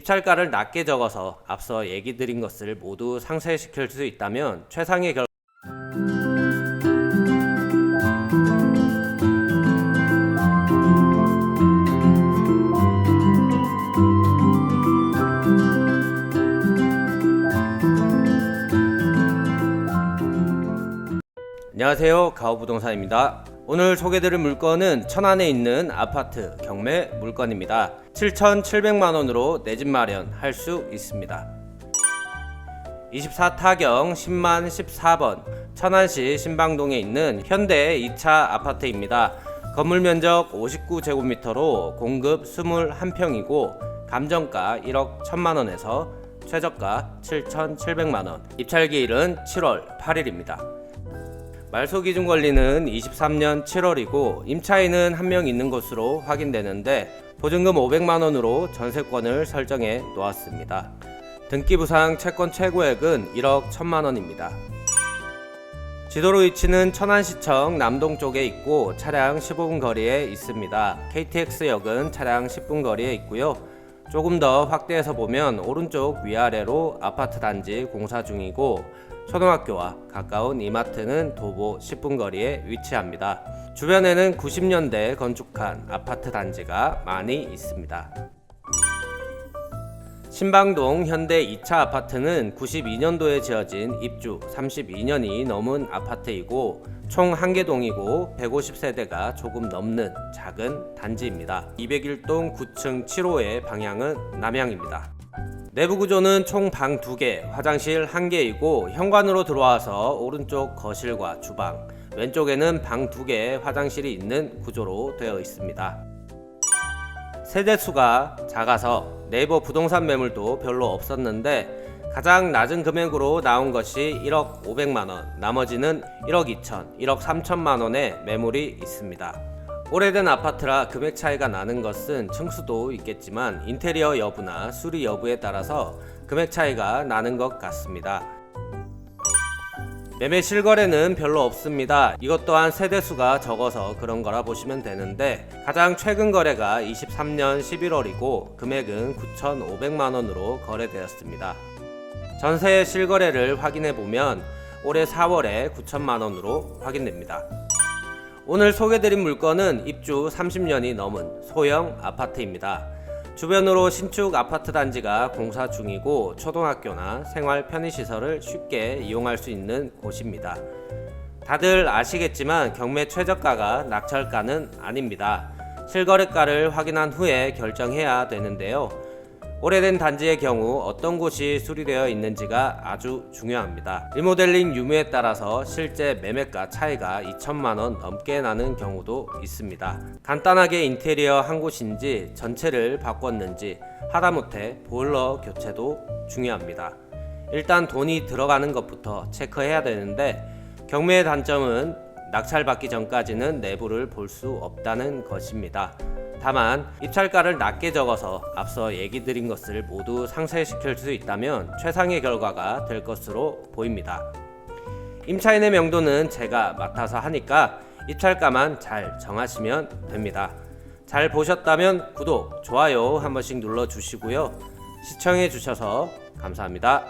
입찰가를 낮게 적어서 앞서 얘기 드린 것을 모두 상쇄시킬 수 있다면 최상의 결 안녕하세요. 가오부동산입니다 오늘 소개드릴 물건은 천안에 있는 아파트 경매 물건입니다. 7,700만 원으로 내 집 마련 할 수 있습니다. 24타경 10만 14번 천안시 신방동에 있는 현대 2차 아파트입니다. 건물 면적 59제곱미터로 공급 21평이고 감정가 1억 1000만원에서 최저가 7,700만 원. 입찰 기일은 7월 8일입니다 말소 기준 권리는 23년 7월이고 임차인은 한 명 있는 것으로 확인되는데 보증금 500만 원으로 전세권을 설정해 놓았습니다. 등기부상 채권 최고액은 1억 1천만 원입니다. 지도로 위치는 천안시청 남동 쪽에 있고 차량 15분 거리에 있습니다. KTX역은 차량 10분 거리에 있고요. 조금 더 확대해서 보면 오른쪽 위아래로 아파트 단지 공사 중이고 초등학교와 가까운 이마트는 도보 10분 거리에 위치합니다. 주변에는 90년대 건축한 아파트 단지가 많이 있습니다. 신방동 현대 2차 아파트는 92년도에 지어진 입주 32년이 넘은 아파트이고 총 1개 동이고 150세대가 조금 넘는 작은 단지입니다. 201동 9층 7호의 방향은 남향입니다. 내부 구조는 총 방 2개, 화장실 1개이고 현관으로 들어와서 오른쪽 거실과 주방, 왼쪽에는 방 2개, 화장실이 있는 구조로 되어 있습니다. 세대수가 작아서 네이버 부동산 매물도 별로 없었는데 가장 낮은 금액으로 나온 것이 1억 500만원, 나머지는 1억 2천, 1억 3천만 원의 매물이 있습니다. 오래된 아파트라 금액 차이가 나는 것은 층수도 있겠지만 인테리어 여부나 수리 여부에 따라서 금액 차이가 나는 것 같습니다. 매매 실거래는 별로 없습니다. 이것 또한 세대수가 적어서 그런 거라 보시면 되는데 가장 최근 거래가 23년 11월이고 금액은 9,500만 원으로 거래되었습니다. 전세 실거래를 확인해 보면 올해 4월에 9천만 원으로 확인됩니다. 오늘 소개드린 물건은 입주 30년이 넘은 소형 아파트입니다. 주변으로 신축 아파트 단지가 공사 중이고 초등학교나 생활 편의시설을 쉽게 이용할 수 있는 곳입니다. 다들 아시겠지만 경매 최저가가 낙찰가는 아닙니다. 실거래가를 확인한 후에 결정해야 되는데요. 오래된 단지의 경우 어떤 곳이 수리되어 있는지가 아주 중요합니다. 리모델링 유무에 따라서 실제 매매가 차이가 2천만 원 넘게 나는 경우도 있습니다. 간단하게 인테리어 한 곳인지 전체를 바꿨는지 하다못해 보일러 교체도 중요합니다. 일단 돈이 들어가는 것부터 체크해야 되는데 경매의 단점은 낙찰받기 전까지는 내부를 볼 수 없다는 것입니다. 다만 입찰가를 낮게 적어서 앞서 얘기 드린 것을 모두 상쇄시킬 수 있다면 최상의 결과가 될 것으로 보입니다. 임차인의 명도는 제가 맡아서 하니까 입찰가만 잘 정하시면 됩니다. 잘 보셨다면 구독, 좋아요 한 번씩 눌러 주시고요. 시청해 주셔서 감사합니다.